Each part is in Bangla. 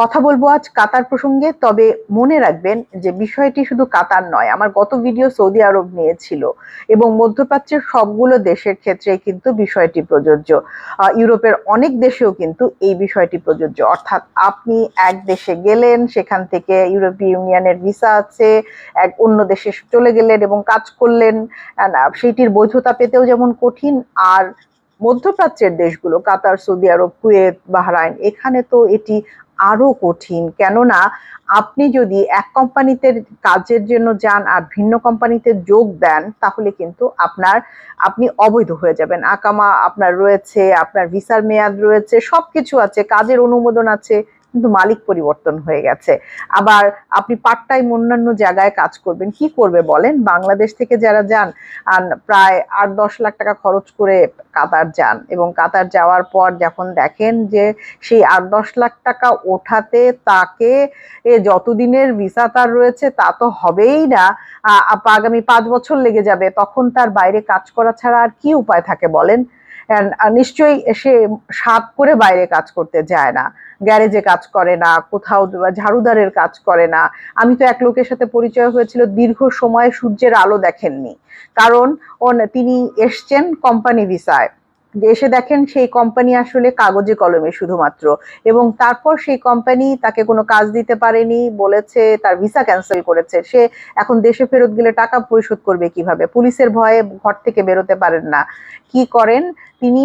কথা বলব আজ কাতার প্রসঙ্গে, তবে মনে রাখবেন যে বিষয়টি শুধু কাতার নয়, আমার গত ভিডিও সৌদি আরব নিয়েছিল এবং মধ্যপ্রাচ্যের সবগুলো দেশের ক্ষেত্রে কিন্তু বিষয়টি প্রযোজ্য। ইউরোপের অনেক দেশেও কিন্তু এই বিষয়টি প্রযোজ্য। অর্থাৎ আপনি এক দেশে গেলেন, সেখান থেকে ইউরোপীয় ইউনিয়নের ভিসা আছে, এক অন্য দেশে চলে গেলেন এবং কাজ করলেন সেইটির বৈধতা পেতেও যেমন কঠিন, আর মধ্যপ্রাচ্যের দেশগুলো, Qatar, Saudi Arab, Kuwait, Bahrain, এখানে তো এটি আরও কঠিন। কেননা আপনি যদি এক কোম্পানিতে কাজের জন্য যান আর ভিন্ন কোম্পানিতে যোগ দেন, তাহলে কিন্তু আপনার, আপনি অবৈধ হয়ে যাবেন। আকামা আপনার রয়েছে, আপনার ভিসার মেয়াদ রয়েছে সব কিছু আছে, কাজের অনুমোদন আছে। কিন্তু মালিক পরিবর্তন হয়ে গেছে। আবার আপনি পার্ট টাইম অন্যান্য জায়গায় কাজ করবেন, কি করবে বলেন? বাংলাদেশ থেকে যারা যান প্রায় আট দশ লাখ টাকা খরচ করে কাতার যান এবং কাতার যাওয়ার পর যখন দেখেন যে সেই আট দশ লাখ টাকা ওঠাতে তাকে যতদিনের ভিসা তার রয়েছে তা তো হবেই না। আগামী পাঁচ বছর লেগে যাবে, তখন তার বাইরে কাজ করা ছাড়া আর কি উপায় থাকে বলেন? নিশ্চয়ই সে সাপ করে বাইরে কাজ করতে যায় না। গ্যারেজে কাজ করে না, কোথাও ঝাড়ুদারের কাজ করে না। আমি তো এক লোকের সাথে পরিচয় হয়েছিল, দীর্ঘ সময় সূর্যের আলো দেখেননি। কারণ তিনি এসছেন কোম্পানি ভিসায় এসে দেখেন সেই কোম্পানি আসলে কাগজে কলমে শুধুমাত্র এবং তারপর সেই কোম্পানি তাকে কোনো কাজ দিতে পারেনি বলেছে, তার ভিসা ক্যান্সেল করেছে। সে এখন দেশে ফেরত গেলে টাকা পরিশোধ করবে কীভাবে? পুলিশের ভয়ে ঘর থেকে বেরোতে পারেন না। কি করেন? তিনি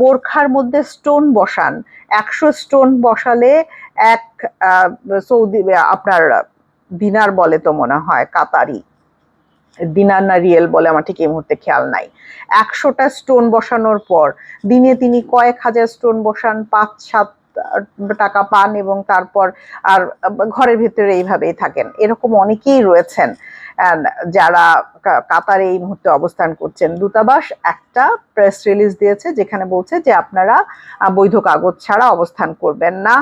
বোরখার মধ্যে স্টোন বসান। একশো স্টোন বসালে এক সৌদি, আপনার দিনার বলে তো মনে হয়, কাতারি। দিনার না রিয়েল বলে আমার ঠিক এই মুহূর্তে খেয়াল নাই। একশোটা স্টোন বসানোর পর, দিনে তিনি কয়েক হাজার স্টোন বসান, পাঁচ, সাত টাকা পান এবং তারপর আর ঘরের ভিতরে এইভাবেই থাকেন। এরকম অনেকেই রয়েছেন। যারা কাতারে এই মুহূর্তে অবস্থান করছেন, দূতাবাস একটা প্রেস রিলিজ দিয়েছে যেখানে বলছে যে আপনারা বৈধ কাগজ ছাড়া অবস্থান করবেন না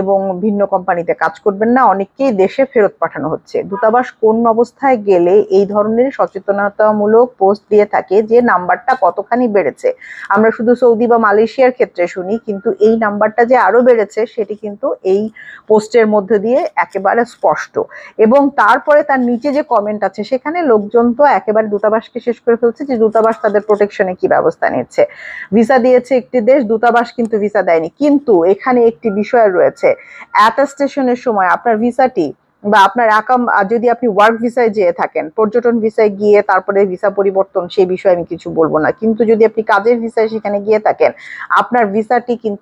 এবং ভিন্ন কোম্পানিতে কাজ করবেন না, অনেককেই দেশে ফেরত পাঠানো হচ্ছে। দূতাবাস কোন অবস্থায় গেলে এই ধরনের সচেতনতামূলক পোস্ট দিয়ে থাকে যে নাম্বারটা কতখানি বেড়েছে? আমরা শুধু সৌদি বা মালয়েশিয়ার ক্ষেত্রে শুনি, কিন্তু এই নাম্বারটা যে আরও বেড়েছে, সেটি কিন্তু এই পোস্টের মধ্যে দিয়ে একেবারে স্পষ্ট। এবং তারপরে তার নিচে যে কমেন্ট আছে, সেখানে লোকজন তো একেবারে দূতাবাসকে শেষ করে ফেলছে যে দূতাবাস তাদের প্রোটেকশনে কি ব্যবস্থা নিচ্ছে। ভিসা দিয়েছে একটি দেশ, দূতাবাস কিন্তু ভিসা দেয়নি। কিন্তু এখানে একটি বিষয় রয়েছে। অ্যাটাস্টেশনের সময় আপনার ভিসাটি বা আপনার আর যদি আপনি ওয়ার্ক ভিসায় যেয়ে থাকেন, পর্যটন ভিসায় গিয়ে তারপরে ভিসা পরিবর্তন, সেই বিষয়ে আমি কিছু বলব না। কিন্তু যদি আপনি কাজের ভিসায় সেখানে গিয়ে থাকেন, আপনার ভিসাটি কিন্তু